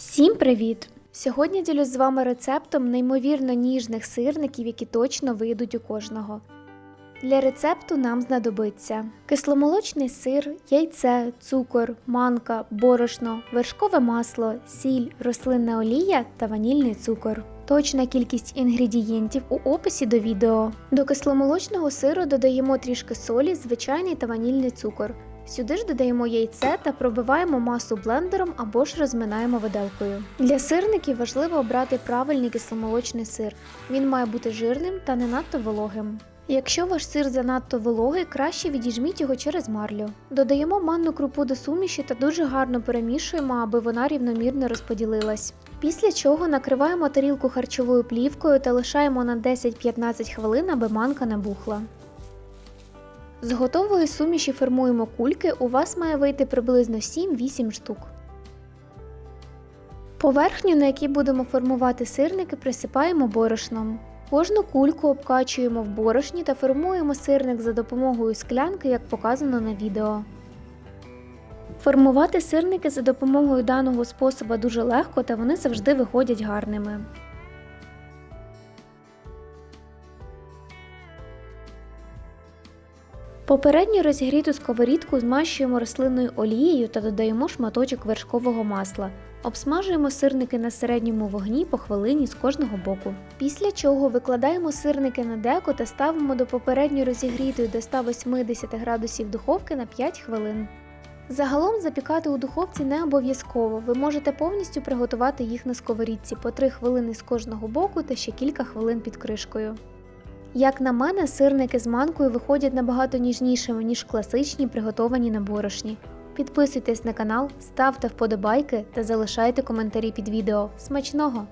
Всім привіт! Сьогодні ділюсь з вами рецептом неймовірно ніжних сирників, які точно вийдуть у кожного. Для рецепту нам знадобиться кисломолочний сир, яйце, цукор, манка, борошно, вершкове масло, сіль, рослинна олія та ванільний цукор. Точна кількість інгредієнтів у описі до відео. До кисломолочного сиру додаємо трішки солі, звичайний та ванільний цукор. Сюди ж додаємо яйце та пробиваємо масу блендером або ж розминаємо виделкою. Для сирників важливо обрати правильний кисломолочний сир. Він має бути жирним та не надто вологим. Якщо ваш сир занадто вологий, краще відіжміть його через марлю. Додаємо манну крупу до суміші та дуже гарно перемішуємо, аби вона рівномірно розподілилась. Після чого накриваємо тарілку харчовою плівкою та лишаємо на 10-15 хвилин, аби манка набухла. З готової суміші формуємо кульки, у вас має вийти приблизно 7-8 штук. Поверхню, на якій будемо формувати сирники, присипаємо борошном. Кожну кульку обкачуємо в борошні та формуємо сирник за допомогою склянки, як показано на відео. Формувати сирники за допомогою даного способу дуже легко та вони завжди виходять гарними. Попередньо розігріту сковорідку змащуємо рослинною олією та додаємо шматочок вершкового масла. Обсмажуємо сирники на середньому вогні по хвилині з кожного боку. Після чого викладаємо сирники на деко та ставимо до попередньо розігрітої до 180 градусів духовки на 5 хвилин. Загалом запікати у духовці не обов'язково, ви можете повністю приготувати їх на сковорідці по 3 хвилини з кожного боку та ще кілька хвилин під кришкою. Як на мене, сирники з манкою виходять набагато ніжнішими, ніж класичні, приготовані на борошні. Підписуйтесь на канал, ставте вподобайки та залишайте коментарі під відео. Смачного!